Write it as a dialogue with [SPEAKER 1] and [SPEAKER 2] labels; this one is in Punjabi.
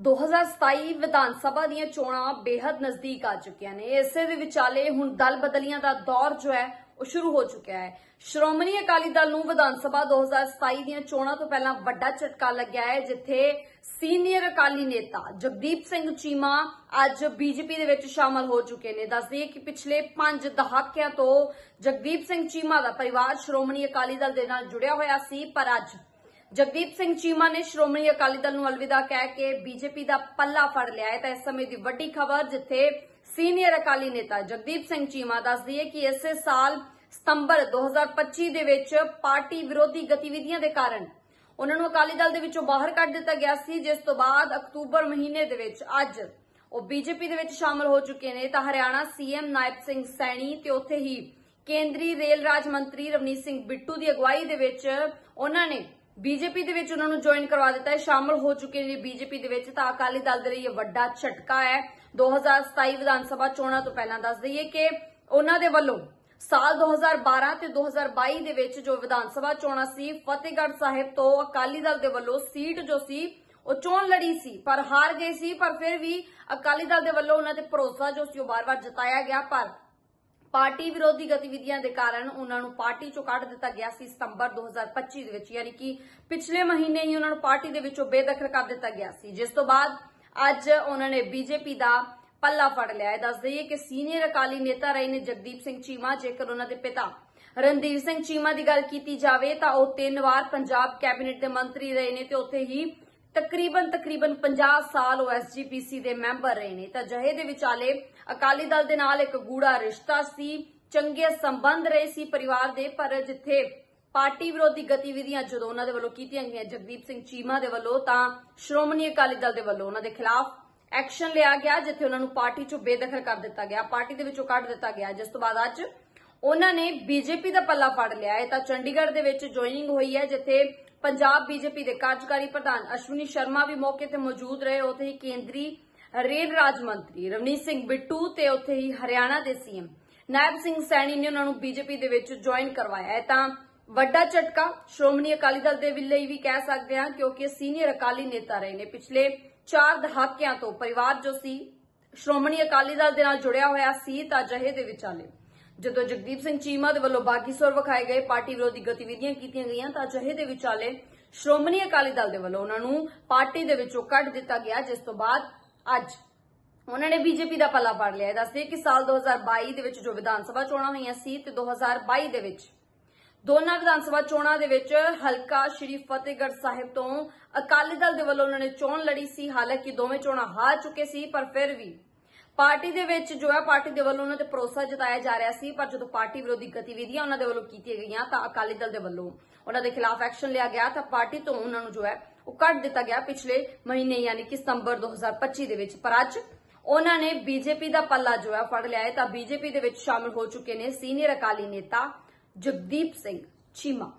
[SPEAKER 1] 2027 ਵਿਧਾਨ ਸਭਾ ਦੀਆਂ ਚੋਣਾਂ ਬੇहद ਨਜ਼ਦੀਕ ਆ ਚੁੱਕੀਆਂ ਨੇ। ਇਸੇ ਦੇ ਵਿਚਾਲੇ ਹੁਣ ਦਲ ਬਦਲੀਆਂ ਦਾ ਦੌਰ ਜੋ ਹੈ, ਉਹ ਸ਼ੁਰੂ ਹੋ ਚੁੱਕਿਆ ਹੈ। ਸ਼੍ਰੋਮਣੀ ਅਕਾਲੀ ਦਲ ਨੂੰ ਵਿਧਾਨ ਸਭਾ 2027 ਦੀਆਂ ਚੋਣਾਂ ਤੋਂ ਪਹਿਲਾਂ ਵੱਡਾ ਝਟਕਾ ਲੱਗਿਆ ਹੈ, ਜਿੱਥੇ ਸੀਨੀਅਰ ਅਕਾਲੀ ਨੇਤਾ ਜਗਦੀਪ ਸਿੰਘ ਚੀਮਾ ਅੱਜ ਬੀਜੇਪੀ ਦੇ ਵਿੱਚ ਸ਼ਾਮਲ ਹੋ ਚੁੱਕੇ ਨੇ। ਦੱਸ ਕਿ ਪਿਛਲੇ 5 ਦਹਾਕਿਆਂ ਤੋਂ ਜਗਦੀਪ ਸਿੰਘ ਚੀਮਾ ਦਾ ਪਰਿਵਾਰ ਸ਼੍ਰੋਮਣੀ ਅਕਾਲੀ ਦਲ ਦੇ ਨਾਲ ਜੁੜਿਆ ਹੋਇਆ ਸੀ, ਪਰ ਅੱਜ ਜਗਦੀਪ ਸਿੰਘ ਚੀਮਾ ਨੇ ਸ਼੍ਰੋਮਣੀ ਅਕਾਲੀ ਦਲ ਨੂੰ ਅਲਵਿਦਾ ਕਹਿ ਕੇ ਬੀਜੇਪੀ ਦਾ ਪੱਲਾ ਫੜ ਲਿਆ ਹੈ। ਤਾਂ ਇਸ ਸਮੇਂ ਦੀ ਵੱਡੀ ਖਬਰ ਜਿੱਥੇ ਸੀਨੀਅਰ ਅਕਾਲੀ ਨੇਤਾ ਜਗਦੀਪ ਸਿੰਘ ਚੀਮਾ ਦੱਸਦੀ ਦਈਏ ਕਿ ਇਸੇ ਸਾਲ ਸਤੰਬਰ 2025 ਦੇ ਵਿੱਚ ਪਾਰਟੀ ਵਿਰੋਧੀ ਗਤੀਵਿਧੀਆਂ ਦੇ ਕਾਰਨ ਉਹਨਾਂ ਨੂੰ ਅਕਾਲੀ ਦਲ ਦੇ ਵਿੱਚੋਂ ਬਾਹਰ ਕੱਢ ਦਿੱਤਾ ਗਿਆ ਸੀ, ਜਿਸ ਤੋਂ ਬਾਅਦ ਅਕਤੂਬਰ ਮਹੀਨੇ ਦੇ ਵਿੱਚ ਅੱਜ ਉਹ ਬੀਜੇਪੀ ਦੇ ਵਿੱਚ ਸ਼ਾਮਲ ਹੋ ਚੁੱਕੇ ਨੇ। ਤਾਂ ਹਰਿਆਣਾ ਸੀਐਮ ਨਾਇਬ ਸਿੰਘ ਸੈਣੀ ਤੇ ਉੱਥੇ ਹੀ ਕੇਂਦਰੀ ਰੇਲ ਰਾਜ ਮੰਤਰੀ ਰਵਨੀਤ ਸਿੰਘ ਬਿੱਟੂ ਦੀ ਅਗਵਾਈ ਦੇ ਵਿੱਚ ਉਹਨਾਂ ਨੇ ਬੀਜੇਪੀ ਦੇ ਵਿੱਚ ਉਹਨਾਂ ਨੂੰ ਜੁਆਇਨ ਕਰਵਾ ਦਿੱਤਾ ਹੈ। ਸ਼ਾਮਲ ਹੋ ਚੁੱਕੇ ਨੇ ਬੀਜੇਪੀ ਦੇ ਵਿੱਚ। ਤਾਂ ਅਕਾਲੀ ਦਲ ਦੇ ਲਈ ਇਹ ਵੱਡਾ ਝਟਕਾ ਹੈ। 2027 ਵਿਧਾਨ ਸਭਾ ਚੋਣਾਂ ਤੋਂ ਪਹਿਲਾਂ ਦੱਸ ਦਈਏ ਕਿ ਉਹਨਾਂ ਦੇ ਵੱਲੋਂ ਸਾਲ 2012 ਤੇ 2022 ਦੇ ਵਿੱਚ ਜੋ ਵਿਧਾਨ ਸਭਾ ਚੋਣਾਂ ਸੀ, ਫਤਿਹਗੜ੍ਹ ਸਾਹਿਬ ਤੋਂ ਅਕਾਲੀ ਦਲ ਦੇ ਵੱਲੋਂ ਸੀਟ ਜੋ ਸੀ, ਉਹ ਚੋਣ ਲੜੀ ਸੀ। ਪਰ ਹਾਰ ਗਏ ਸੀ, ਪਰ ਫਿਰ ਵੀ ਅਕਾਲੀ ਦਲ ਦੇ ਵੱਲੋਂ ਉਹਨਾਂ ਤੇ ਭਰੋਸਾ ਜੋ ਸੀ, ਉਹ ਬਾਰ-ਬਾਰ ਜਤਾਇਆ ਗਿਆ। ਪਰ ਪਾਰਟੀ ਵਿਰੋਧੀ ਗਤੀਵਿਧੀਆਂ ਦੇ ਕਾਰਨ ਉਹਨਾਂ ਨੂੰ ਪਾਰਟੀ ਚੋਂ ਕੱਢ ਦਿੱਤਾ ਗਿਆ ਸੀ ਸਤੰਬਰ 2025 ਦੇ ਵਿੱਚ, ਯਾਨੀ ਕਿ ਪਿਛਲੇ ਮਹੀਨੇ ਹੀ ਉਹਨਾਂ ਨੂੰ ਪਾਰਟੀ ਦੇ ਵਿੱਚੋਂ ਬੇਦਖਲ ਕਰ ਦਿੱਤਾ ਗਿਆ ਸੀ। ਜਿਸ ਤੋਂ ਬਾਅਦ ਅੱਜ ਉਹਨਾਂ ਨੇ ਬੀਜੇਪੀ ਦਾ ਪੱਲਾ ਫੜ ਲਿਆ। ਹੈ ਦੱਸ ਦਈਏ ਕਿ ਸੀਨੀਅਰ ਅਕਾਲੀ ਨੇਤਾ ਰਹੇ ਨੇ ਜਗਦੀਪ ਸਿੰਘ ਚੀਮਾ। ਜੇਕਰ ਉਹਨਾਂ ਦੇ ਪਿਤਾ ਰਣਦੀਪ ਸਿੰਘ ਚੀਮਾ ਦੀ ਗੱਲ ਕੀਤੀ ਜਾਵੇ, ਤਾਂ ਉਹ ਤਿੰਨ ਵਾਰ ਪੰਜਾਬ ਕੈਬਨਿਟ ਦੇ ਮੰਤਰੀ ਰਹੇ ਨੇ ਤੇ ਉੱਥੇ ਹੀ ਤਕਰੀਬਨ ਤਕਰੀਬਨ 50 ਸਾਲ ਉਹ ਐਸਜੀਪੀਸੀ ਦੇ ਮੈਂਬਰ ਰਹੇ ਨੇ। ਤਾਂ ਜਹੇ ਦੇ ਵਿਚਾਲੇ ਅਕਾਲੀ ਦਲ ਦੇ ਨਾਲ ਇੱਕ ਗੂੜਾ ਰਿਸ਼ਤਾ ਸੀ, ਚੰਗੇ ਸੰਬੰਧ ਰਹੇ ਸੀ ਪਰਿਵਾਰ ਦੇ, ਪਰ ਜਿੱਥੇ ਪਾਰਟੀ ਵਿਰੋਧੀ ਗਤੀਵਿਧੀਆਂ ਜਦੋਂ ਉਹਨਾਂ ਦੇ ਵੱਲੋਂ ਕੀਤੀਆਂ ਗਈਆਂ, ਜਗਦੀਪ ਸਿੰਘ ਚੀਮਾ ਦੇ ਵੱਲੋਂ, ਤਾਂ ਸ਼੍ਰੋਮਣੀ ਅਕਾਲੀ ਦਲ ਦੇ ਵੱਲੋਂ ਉਹਨਾਂ ਦੇ ਖਿਲਾਫ ਐਕਸ਼ਨ ਲਿਆ ਗਿਆ, ਜਿੱਥੇ ਉਹਨਾਂ ਨੂੰ ਪਾਰਟੀ ਚੋਂ ਬੇਦਖਲ ਕਰ ਦਿੱਤਾ ਗਿਆ, ਪਾਰਟੀ ਦੇ ਵਿੱਚੋਂ ਕੱਢ ਦਿੱਤਾ ਗਿਆ। ਜਿਸ ਤੋਂ ਬਾਅਦ ਅੱਜ ਉਹਨਾਂ ਨੇ ਬੀਜੇਪੀ ਦਾ ਪੱਲਾ ਫੜ ਲਿਆ ਹੈ। ਤਾਂ ਚੰਡੀਗੜ੍ਹ ਦੇ ਵਿੱਚ ਜੁਆਇਨਿੰਗ ਹੋਈ ਹੈ, ਜਿੱਥੇ ਪੰਜਾਬ ਬੀਜੇਪੀ ਦੇ ਕਾਰਜਕਾਰੀ ਪ੍ਰਧਾਨ ਅਸ਼ਵਨੀ ਸ਼ਰਮਾ ਵੀ ਮੌਕੇ ਤੇ ਮੌਜੂਦ ਰਹੇ। ਉੱਥੇ ਹੀ ਕੇਂਦਰੀ ਰੇਲ ਰਾਜ ਮੰਤਰੀ ਰਵਨੀਤ ਸਿੰਘ ਬਿੱਟੂ ਤੇ ਉੱਥੇ ਹੀ ਹਰਿਆਣਾ ਦੇ ਸੀਐਮ ਨਾਇਬ ਸਿੰਘ ਸੈਣੀ ਨੇ ਉਹਨਾਂ ਨੂੰ ਬੀਜੇਪੀ ਦੇ ਵਿੱਚ ਜੁਆਇਨ ਕਰਵਾਇਆ। ਹੈ ਤਾਂ ਵੱਡਾ ਝਟਕਾ, ਸ਼੍ਰੋਮਣੀ ਅਕਾਲੀ ਦਲ ਦੇ ਲਈ ਵੀ ਕਹਿ ਸਕਦੇ ਹਾਂ, ਕਿਉਂਕਿ ਸੀਨੀਅਰ ਅਕਾਲੀ ਨੇਤਾ ਰਹੇ ਨੇ। ਪਿਛਲੇ 4 ਦਹਾਕਿਆਂ ਤੋਂ ਪਰਿਵਾਰ ਜੋ ਸੀ, ਸ਼੍ਰੋਮਣੀ ਅਕਾਲੀ ਦਲ ਦੇ ਨਾਲ ਜੁੜਿਆ ਹੋਇਆ ਸੀ, ਤਾਂ ਜਹੇ ਦੇ ਵਿਚਾਲੇ ਜਦੋਂ ਜਗਦੀਪ ਸਿੰਘ ਚੀਮਾ ਦੇ ਵੱਲੋਂ ਬਾਗੀਸਰ ਵਿਖਾਏ ਗਏ, ਪਾਰਟੀ ਵਿਰੋਧੀ ਗਤੀਵਿਧੀਆਂ ਕੀਤੀਆਂ ਗਈਆਂ, ਤਾਂ ਜਹੇ ਦੇ ਵਿਚਾਲੇ ਸ਼੍ਰੋਮਣੀ ਅਕਾਲੀ ਦਲ ਦੇ ਵੱਲੋਂ ਉਹਨਾਂ ਨੂੰ ਪਾਰਟੀ ਦੇ ਵਿੱਚੋਂ ਕੱਢ ਦਿੱਤਾ ਗਿਆ, ਜਿਸ ਤੋਂ ਬਾਅਦ ਅੱਜ। ਉਹਨਾਂ ਨੇ ਬੀਜੇਪੀ ਦਾ ਪੱਲਾ ਫੜ ਲਿਆ। ਹੈ ਦੱਸਦੇ ਕਿ ਸਾਲ 2022 ਦੇ ਵਿੱਚ ਜੋ ਵਿਧਾਨ ਸਭਾ ਚੋਣਾਂ ਹੋਈਆਂ ਸੀ ਤੇ 2022 ਦੇ ਵਿੱਚ ਦੋਨਾਂ ਵਿਧਾਨ ਸਭਾ ਚੋਣਾਂ ਦੇ ਵਿੱਚ ਹਲਕਾ ਸ਼੍ਰੀ ਫਤਿਹਗੜ੍ਹ ਸਾਹਿਬ ਤੋਂ ਅਕਾਲੀ ਦਲ ਦੇ ਵੱਲੋਂ ਉਹਨਾਂ ਨੇ ਚੋਣ ਲੜੀ ਸੀ। ਹਾਲਾਂਕਿ ਦੋਵੇਂ ਚੋਣਾਂ ਹਾਰ ਚੁੱਕੇ ਸੀ, ਪਰ ਫਿਰ ਵੀ ਪਾਰਟੀ ਦੇ ਵਿੱਚ ਜੋ ਹੈ, ਪਾਰਟੀ ਦੇ ਵੱਲੋਂ ਉਹਨਾਂ ਤੇ ਭਰੋਸਾ ਜਤਾਇਆ ਜਾ ਰਿਹਾ ਸੀ, ਪਰ ਜਦੋਂ ਪਾਰਟੀ ਵਿਰੋਧੀ ਗਤੀਵਿਧੀਆਂ ਉਹਨਾਂ ਦੇ ਵੱਲੋਂ ਕੀਤੀਆਂ ਗਈਆਂ ਤਾਂ ਅਕਾਲੀ ਦਲ ਦੇ ਵੱਲੋਂ ਉਹਨਾਂ ਦੇ ਖਿਲਾਫ ਐਕਸ਼ਨ ਲਿਆ ਗਿਆ। ਤਾਂ ਪਾਰਟੀ ਤੋਂ ਉਹਨਾਂ ਨੂੰ ਜੋ ਹੈ ਉਹ ਕੱਢ ਦਿੱਤਾ ਗਿਆ ਪਿਛਲੇ ਮਹੀਨੇ, ਯਾਨੀ ਕਿ ਸਤੰਬਰ 2025 ਦੇ ਵਿੱਚ। ਪਰ ਅੱਜ ਉਹਨਾਂ ਨੇ ਬੀਜੇਪੀ ਦਾ ਪੱਲਾ ਜੋ ਹੈ ਫੜ ਲਿਆ ਹੈ। ਤਾਂ ਬੀਜੇਪੀ ਦੇ ਵਿੱਚ ਸ਼ਾਮਲ ਹੋ ਚੁੱਕੇ ਨੇ ਸੀਨੀਅਰ ਅਕਾਲੀ ਨੇਤਾ ਜਗਦੀਪ ਸਿੰਘ ਚੀਮਾ।